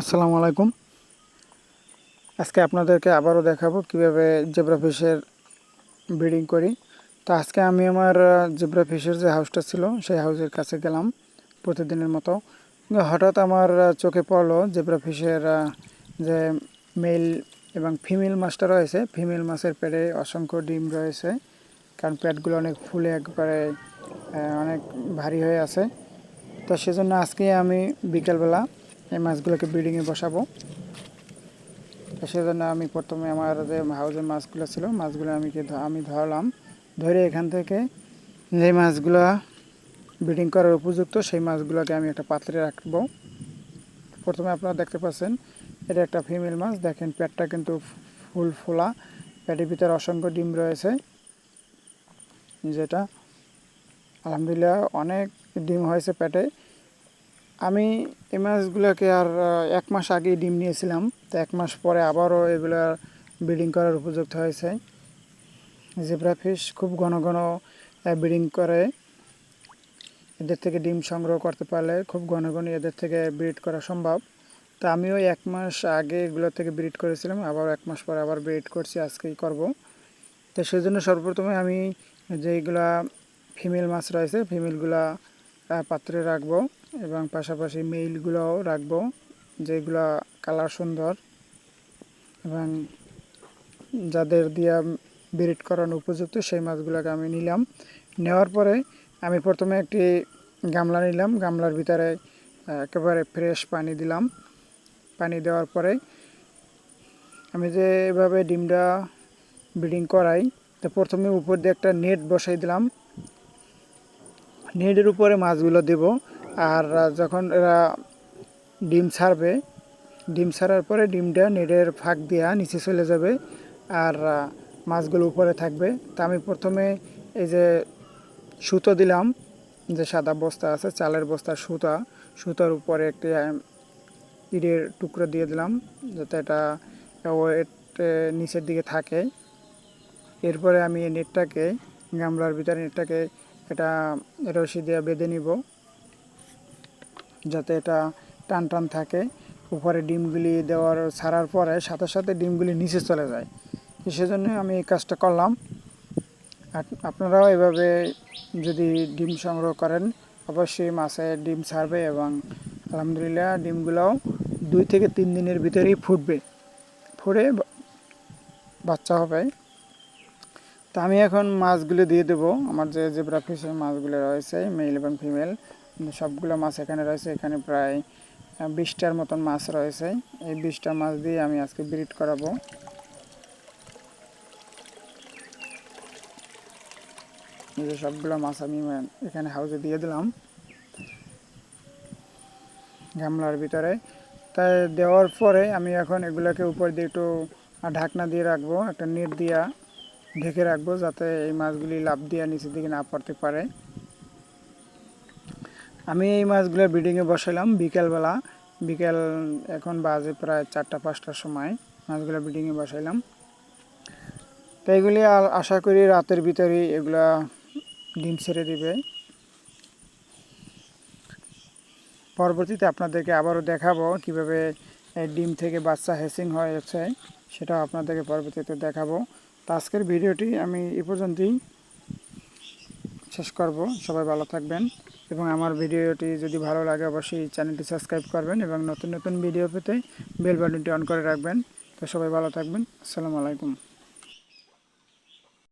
আসসালামু আলাইকুম। আজকে আপনাদেরকে আবারও দেখাবো কীভাবে জেব্রা ফিশের ব্রিডিং করি। তো আজকে আমি আমার জেব্রা ফিশের যে হাউসটা ছিল, সেই হাউসের কাছে গেলাম প্রতিদিনের মতো। হঠাৎ আমার চোখে পড়ল জেব্রা ফিশের যে মেল এবং ফিমেল মাছটা রয়েছে। ফিমেল মাছের পেটে অসংখ্য ডিম রয়েছে, কারণ পেটগুলো অনেক ফুলে একবারে অনেক ভারী হয়ে আছে। তো সেজন্য আজকে আমি বিকেলবেলা এই মাছগুলোকে ব্রিডিংয়ে বসাবো। সেজন্য আমি প্রথমে আমার যে হাউজের মাছগুলো ছিল, মাছগুলো আমি আমি ধরলাম। ধরে এখান থেকে যে মাছগুলো ব্রিডিং করার উপযুক্ত, সেই মাছগুলোকে আমি একটা পাত্রে রাখব। প্রথমে আপনারা দেখতে পাচ্ছেন, এটা একটা ফিমেল মাছ। দেখেন, পেটটা কিন্তু ফুল ফোলা। পেটের ভিতরে অসংখ্য ডিম রয়েছে। যেটা আলহামদুলিল্লাহ অনেক ডিম হয়েছে পেটে। আমি এই মাছগুলোকে আর এক মাস আগেই ডিম নিয়েছিলাম। তো এক মাস পরে আবারও এগুলো ব্রিডিং করার উপযুক্ত হয়েছে। জেব্রা ফিশ খুব ঘন ঘন ব্রিডিং করে। এদের থেকে ডিম সংগ্রহ করতে পারলে খুব ঘন ঘন এদের থেকে ব্রিড করা সম্ভব। তো আমিও এক মাস আগে এগুলো থেকে ব্রিড করেছিলাম, আবার এক মাস পরে আবার ব্রিড করছি, আজকেই করব। তো সেই জন্য সর্বপ্রথমে আমি যেগুলা ফিমেল মাছ রয়েছে, ফিমেলগুলা পাত্রে রাখব। এবং পাশাপাশি মেইলগুলোও রাখব, যেগুলা কালার সুন্দর এবং যাদের দিয়া ব্রিড করানো উপযুক্ত সেই মাছগুলোকে আমি নিলাম। নেওয়ার পরে আমি প্রথমে একটি গামলা নিলাম, গামলার ভিতরে একেবারে ফ্রেশ পানি দিলাম। পানি দেওয়ার পরে আমি যে এভাবে ডিমটা ব্রিডিং করাই, তো প্রথমে উপর দিয়ে একটা নেট বসাই দিলাম। নেটের উপরে মাছগুলো দেব। আর যখন এরা ডিম ছাড়বে, ডিম ছাড়ার পরে ডিমটা নেটের ফাঁক দেওয়া নিচে চলে যাবে আর মাছগুলো উপরে থাকবে। তা আমি প্রথমে এই যে সুতো দিলাম, যে সাদা বস্তা আছে, চালের বস্তা, সুতা, সুতার উপরে একটি ইটের টুকরো দিয়ে দিলাম, যাতে এটা ওয়েট নিচের দিকে থাকে। এরপরে আমি নেটটাকে, গামলার ভিতরে নেটটাকে এটা রশি দিয়ে বেঁধে নিব। যাতে এটা টান টান থাকে। উপরে ডিমগুলি দেওয়ার, ছাড়ার পরে সাথে সাথে ডিমগুলি নিচে চলে যায়। সেজন্য আমি এই কাজটা করলাম। আপনারাও এভাবে যদি ডিম সংগ্রহ করেন, অবশ্যই মাছে ডিম ছাড়বে এবং আলহামদুলিল্লাহ ডিমগুলোও দুই থেকে তিন দিনের ভিতরেই ফুটবে। ফুটে বাচ্চা হবে। তা আমি এখন মাছগুলো দিয়ে দেবো। আমার যে জেব্রা ফিশের মাছগুলো রয়েছে, মেল এবং ফিমেল সবগুলো মাছ এখানে রয়েছে। এখানে প্রায় বিশটার মতন মাছ রয়েছে। এই বিশটা মাছ দিয়ে আমি আজকে ব্রিড করাবো। যে সবগুলো মাছ আমি এখানে হাউসে দিয়ে দিলাম। গামলার ভিতরে। তাই দেওয়ার পরে আমি এখন এগুলোকে উপর দিয়ে একটু ঢাকনা দিয়ে রাখব, একটা নেট দিয়া ঢেকে রাখব, যাতে এই মাছগুলি লাভ দিয়ে নিচের দিকে না পড়তে পারে। আমি এই মাছগুলো ব্রিডিংয়ে বসালাম বিকেলবেলা। বিকেল এখন বাজে প্রায় চারটা, পাঁচটার সময়। মাছগুলো ব্রিডিংয়ে বসাইলাম। তো এগুলি আশা করি রাতের ভিতরেই এগুলা ডিম ছেড়ে দিবে। পরবর্তীতে আপনাদেরকে আবারও দেখাবো কীভাবে ডিম থেকে বাচ্চা হ্যাসিং হয়েছে, সেটাও আপনাদেরকে পরবর্তীতে দেখাবো। তো আজকের ভিডিওটি আমি এ পর্যন্তই। শেষ করব। সবাই ভালো থাকবেন। এবং আমার ভিডিওটি যদি ভালো লাগে, অবশ্যই চ্যানেলটি সাবস্ক্রাইব করবেন এবং নতুন নতুন ভিডিও পেতে বেল বাটনটি অন করে রাখবেন। তো সবাই ভালো থাকবেন। আসসালামু আলাইকুম।